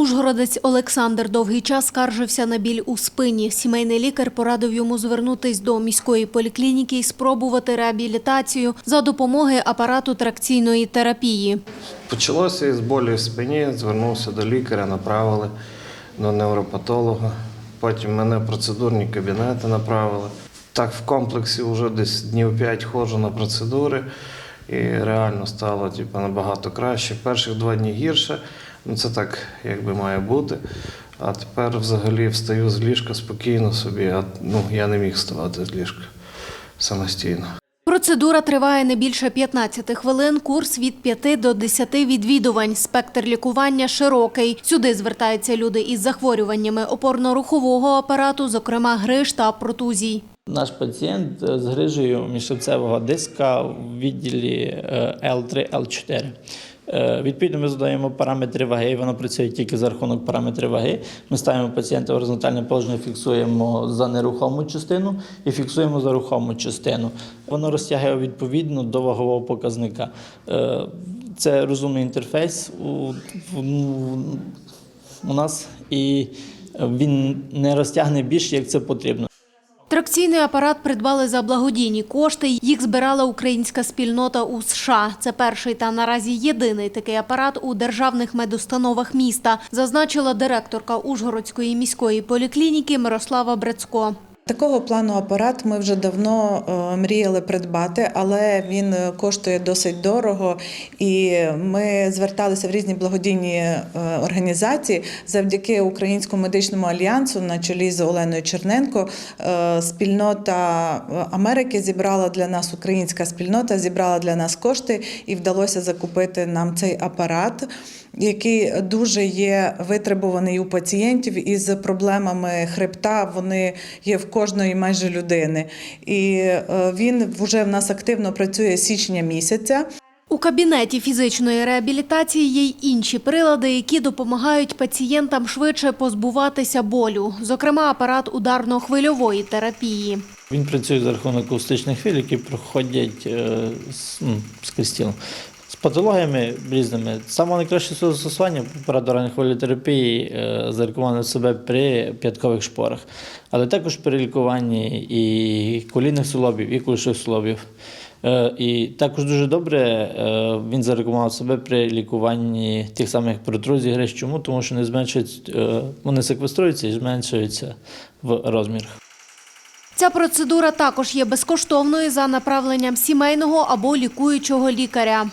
Ужгородець Олександр довгий час скаржився на біль у спині. Сімейний лікар порадив йому звернутись до міської поліклініки і спробувати реабілітацію за допомоги апарату тракційної терапії. Почалося із болі в спині, звернувся до лікаря, направили до невропатолога. Потім мене процедурні кабінети направили. Так в комплексі вже десь днів 5 ходжу на процедури і реально стало типу, набагато краще. Перших два дні гірше, ну це так якби має бути. А тепер взагалі встаю з ліжка спокійно собі, а ну, я не міг вставати з ліжка самостійно. Процедура триває не більше 15 хвилин, курс від 5 до 10 відвідувань. Спектр лікування широкий. Сюди звертаються люди із захворюваннями опорно-рухового апарату, зокрема гриж та протузій. Наш пацієнт е, з грижею міжшипцевого диска в відділі е, L3, L4. Е, Відповідно, ми задаємо параметри ваги, і воно працює тільки за рахунок параметрів ваги. Ми ставимо пацієнта в горизонтальне положення, фіксуємо за нерухому частину і фіксуємо за рухому частину. Воно розтягує відповідно до вагового показника. Е, Це розумний інтерфейс у нас, і він не розтягне більше, як це потрібно. Тракційний апарат придбали за благодійні кошти. Їх збирала українська спільнота у США. Це перший та наразі єдиний такий апарат у державних медустановах міста, зазначила директорка Ужгородської міської поліклініки Мирослава Брецько. Такого плану апарат ми вже давно е, мріяли придбати, але він е, коштує досить дорого. І ми зверталися в різні благодійні е, організації завдяки Українському медичному альянсу на чолі з Оленою Черненко. Спільнота Америки зібрала для нас, українська спільнота зібрала для нас кошти і вдалося закупити нам цей апарат який дуже є витребуваний у пацієнтів із проблемами хребта. Вони є в кожної майже людини. І е, він вже в нас активно працює з січня місяця. У кабінеті фізичної реабілітації є й інші прилади, які допомагають пацієнтам швидше позбуватися болю, зокрема апарат ударно-хвильової терапії. Він працює за рахунок акустичних хвиль, які проходять е, скрізь тіло. З патологіями різними. Саме найкраще застосування операторної хвилетерапії е, зарекомендували себе при п'яткових шпорах, але також при лікуванні і колінних суглобів, і кульших суглобів. Е, І також дуже добре е, він зарекомендував себе при лікуванні тих самих протрузій гриж. Чому? Тому що не зменшують, вони секвеструються і зменшуються в розмірах. Ця процедура також є безкоштовною за направленням сімейного або лікуючого лікаря.